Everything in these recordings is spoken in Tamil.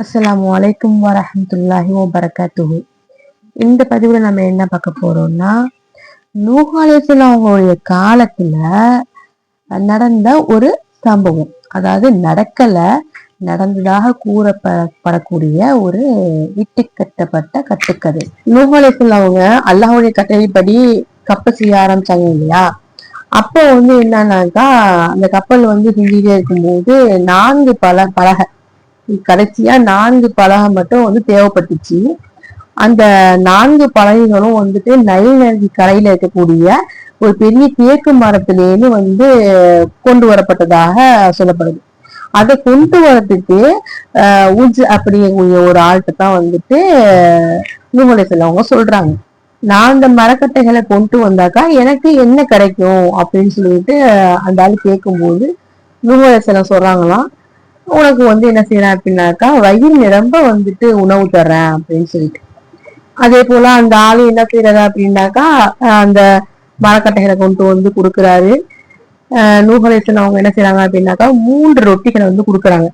அஸ்லாம் அலைக்கும் வரஹமத்துல்லாஹி வபரகாத்துஹு. இந்த பதிவில் நம்ம என்ன பார்க்க போறோம்னா நூஹ் அவங்களுடைய காலத்துல நடந்த ஒரு சம்பவம். அதாவது நடக்கல நடந்ததாக கூறப்படக்கூடிய ஒரு இட்டு கட்டப்பட்ட கட்டுக்கதை. நூஹ் அவங்க அல்லாஹுடைய கட்டளைப்படி கப்பல் செய்ய ஆரம்பிச்சாங்க இல்லையா? அப்போ வந்து என்னன்னாக்கா அந்த கப்பல் வந்து செஞ்சுட்டே இருக்கும்போது நான்கு பல பலகை கடைசியா நான்கு பலகை மட்டும் வந்து தேவைப்பட்டுச்சு. அந்த நான்கு பலகைகளும் வந்துட்டு நைல் நதி கரையில இருக்கக்கூடிய ஒரு பெரிய தேக்கு மரத்திலேருந்து வந்து கொண்டு வரப்பட்டதாக சொல்லப்படுது. அதை கொண்டு வரதுக்கு ஆஹ் உஜ் அப்படிங்கக்கூடிய ஒரு ஆள்கிட்ட தான் வந்துட்டு நூமலை செல்லவங்க சொல்றாங்க. நான் அந்த மரக்கட்டைகளை கொண்டு வந்தாக்கா எனக்கு என்ன கிடைக்கும் அப்படின்னு சொல்லிட்டு அந்த ஆள் கேட்கும்போது நூமலை செல்லம் சொல்றாங்களாம். உனக்கு வந்து என்ன செய்யறேன் அப்படின்னாக்கா வயிறு நிரம்ப வந்துட்டு உணவு தர்றேன் அப்படின்னு சொல்லிட்டு. அதே போல அந்த ஆளு என்ன செய்யறது அப்படின்னாக்கா அந்த மரக்கட்டைகளை கொண்டு வந்து கொடுக்குறாரு. நூகலேசன் அவங்க என்ன செய்யறாங்க அப்படின்னாக்கா மூன்று ரொட்டிகளை வந்து கொடுக்குறாங்க.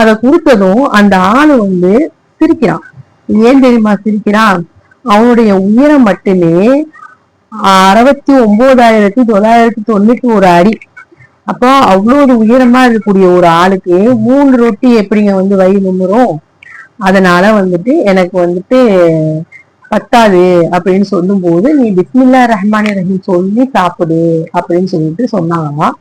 அதை கொடுத்ததும் அந்த ஆளு வந்து சிரிக்கிறான். ஏன் தெரியுமா சிரிக்கிறான்? அவனுடைய உயரம் மட்டுமே அறுபத்தி ஒன்பதாயிரத்தி தொள்ளாயிரத்தி தொண்ணூத்தி ஒரு அடி. அப்போ அவ்வளவு உயரமா இருக்கக்கூடிய ஒரு ஆளுக்கு மூணு ரொட்டி எப்படிங்க வந்து வயிறு நின்றுரும் அதனால வந்துட்டு எனக்கு வந்துட்டு பத்தாது அப்படின்னு சொல்லும் போது நீ பிஸ்மில்லா ரஹ்மானி ரஹீம் சொல்லி சாப்பிடு அப்படின்னு சொல்லிட்டு சொன்னாங்களாம்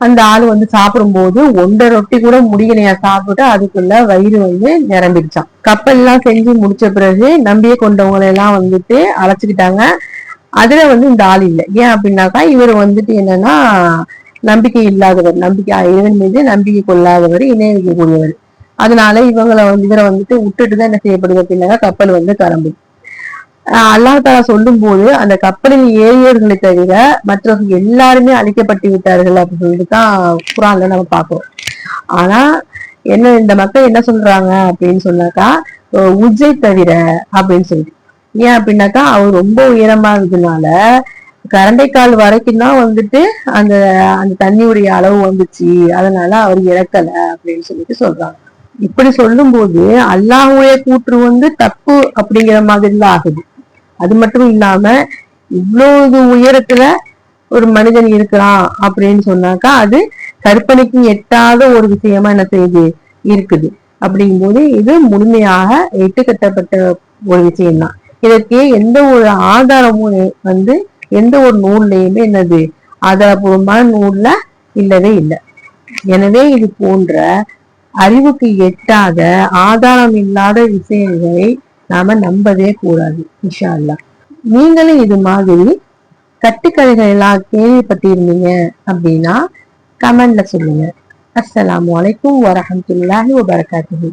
அந்த ஆள் வந்து சாப்பிடும்போது ஒன்றரை ரொட்டி கூட முடியலையா சாப்பிட்டு அதுக்குள்ள வயிறு வந்து நிரம்பிடுச்சான் கப்பல் எல்லாம் செஞ்சு முடிச்ச பிறகு நம்பிய கொண்டவங்களை எல்லாம் வந்துட்டு அழைச்சிக்கிட்டாங்க. அதுல வந்து இந்த ஆள் இல்லை. ஏன் அப்படின்னாக்கா இவர் வந்துட்டு என்னன்னா நம்பிக்கை இல்லாதவர் நம்பிக்கை இறைவன் மீது நம்பிக்கை கொள்ளாதவர் இணை வைக்கக்கூடியவர் அதனால இவங்களை வந்து இவரை வந்துட்டு விட்டுட்டு தான் என்ன செய்யப்படுது அப்படின்னா கப்பல் வந்து கரம்பு அல்லா தாலா சொல்லும் போது அந்த கப்பலில் ஏறியவர்களை தவிர மற்றவர்கள் எல்லாருமே அழிக்கப்பட்டு விட்டார்கள் அப்படின்னு சொல்லிட்டு தான் குரான்ல நம்ம பார்க்கிறோம். ஆனா என்ன இந்த மக்கள் என்ன சொல்றாங்க அப்படின்னு சொன்னாக்கா உஜ்ஜை தவிர அப்படின்னு சொல்லிட்டு. ஏன் அப்படின்னாக்கா அவர் ரொம்ப உயரமா இருந்ததுனால கரண்டைக்கால் வரைக்கும் தான் வந்துட்டு அந்த அந்த தண்ணியுடைய அளவு வந்துச்சு. அதனால அவர் இறக்கல அப்படின்னு சொல்லிட்டு சொல்றாங்க. இப்படி சொல்லும் போது அல்லாஹுடைய கூற்று வந்து தப்பு அப்படிங்கிற மாதிரி தான் ஆகுது. அது மட்டும் இல்லாம இவ்வளவு உயரத்துல ஒரு மனிதன் இருக்கிறான் அப்படின்னு சொன்னாக்கா அது கற்பனைக்கு எட்டாத ஒரு விஷயமா என்ன செய்யுது? இருக்குது. அப்படிங்கும்போது இது முழுமையாக எட்டு கட்டப்பட்ட ஒரு விஷயம்தான். இதற்கு எந்த ஒரு ஆதாரமும் வந்து எந்த ஒரு நூல்லையுமே என்னது ஆதாரபூர்வமான நூல்ல இல்லவே இல்லை. எனவே இது போன்ற அறிவுக்கு எட்டாத ஆதாரம் இல்லாத விஷயங்களை நாம நம்பவே கூடாது இஷா அல்லா நீங்களும் இது மாதிரி கட்டுக்கதைகள் எல்லாம் கேள்விப்பட்டிருந்தீங்க அப்படின்னா கமெண்ட்ல சொல்லுங்க. அஸ்லாம் அலைக்கும் வரஹமத்துல்லாஹி வபரகாத்துஹு.